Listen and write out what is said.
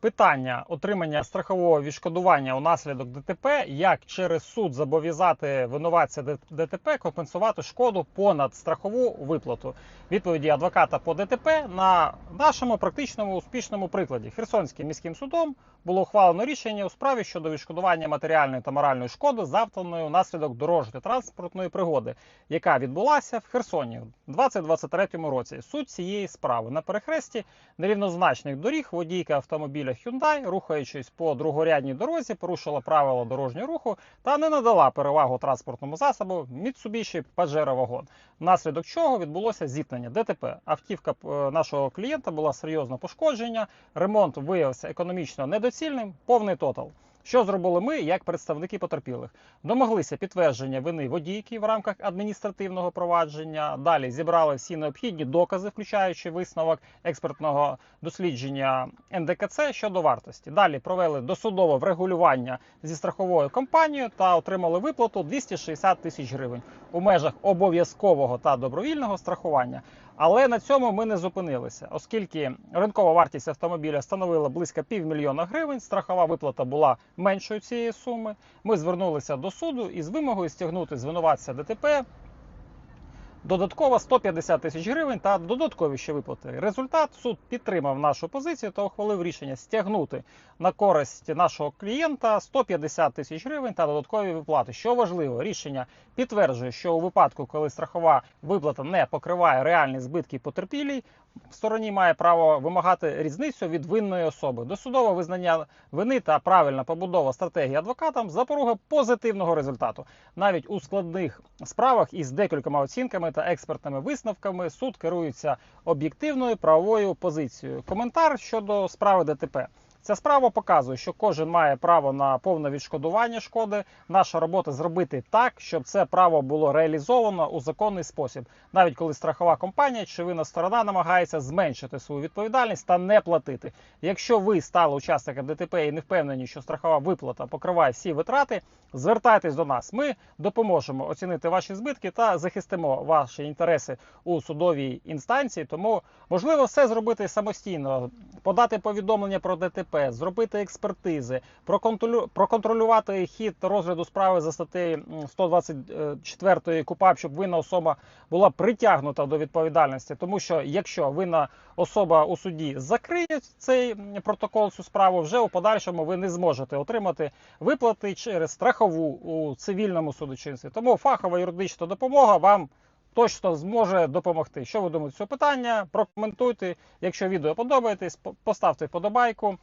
Питання отримання страхового відшкодування унаслідок ДТП, як через суд зобов'язати винуватця ДТП компенсувати шкоду понад страхову виплату. Відповіді адвоката по ДТП на нашому практичному успішному прикладі. Херсонським міським судом було ухвалено рішення у справі щодо відшкодування матеріальної та моральної шкоди, завданої внаслідок дорожньої транспортної пригоди, яка відбулася в Херсоні у 2023 році. Суть цієї справи на перехресті нерівнозначних доріг водійка автомобіля Hyundai, рухаючись по другорядній дорозі, порушила правила дорожнього руху та не надала перевагу транспортному засобу Mitsubishi Pajero Wagon, внаслідок чого відбулося зіткнення ДТП. Автівка е, нашого клієнта була серйозно пошкоджена, ремонт виявився економічно недоцільним, повний тотал. Що зробили ми як представники потерпілих? Домоглися підтвердження вини водійки в рамках адміністративного провадження. Далі зібрали всі необхідні докази, включаючи висновок експертного дослідження НДКЦ щодо вартості. Далі провели досудове врегулювання зі страховою компанією та отримали виплату 260 тисяч гривень у межах обов'язкового та добровільного страхування. Але на цьому ми не зупинилися, оскільки ринкова вартість автомобіля становила близько півмільйона гривень. Страхова виплата була меншою цієї суми. Ми звернулися до суду із вимогою стягнути звинуватця ДТП додатково 150 тисяч гривень та додаткові ще виплати. Результат суд підтримав нашу позицію та ухвалив рішення стягнути на користь нашого клієнта 150 тисяч гривень та додаткові виплати. Що важливо, рішення підтверджує, що у випадку, коли страхова виплата не покриває реальні збитки потерпілій, в стороні має право вимагати різницю від винної особи. Досудове визнання вини та правильна побудова стратегії адвокатам запоруга позитивного результату. Навіть у складних справах із декількома оцінками та експертними висновками суд керується об'єктивною правовою позицією. Коментар щодо справи ДТП. Ця справа показує, що кожен має право на повне відшкодування шкоди. Наша робота зробити так, щоб це право було реалізовано у законний спосіб, навіть коли страхова компанія чи винна сторона намагається зменшити свою відповідальність та не платити. Якщо ви стали учасником ДТП і не впевнені, що страхова виплата покриває всі витрати, звертайтесь до нас. Ми допоможемо оцінити ваші збитки та захистимо ваші інтереси у судовій інстанції. Тому можливо все зробити самостійно, подати повідомлення про ДТП, зробити експертизи, проконтролю- проконтролювати хід розгляду справи за статтею м, 124 КУПАП, щоб винна особа була притягнута до відповідальності. Тому що якщо винна особа у суді закриє цей протокол, цю справу, вже у подальшому ви не зможете отримати виплати через страхову у цивільному судочинстві. Тому фахова юридична допомога вам. Точно зможе допомогти. Що ви думаєте з цього питання? Прокоментуйте. Якщо відео подобаєтесь, поставте вподобайку.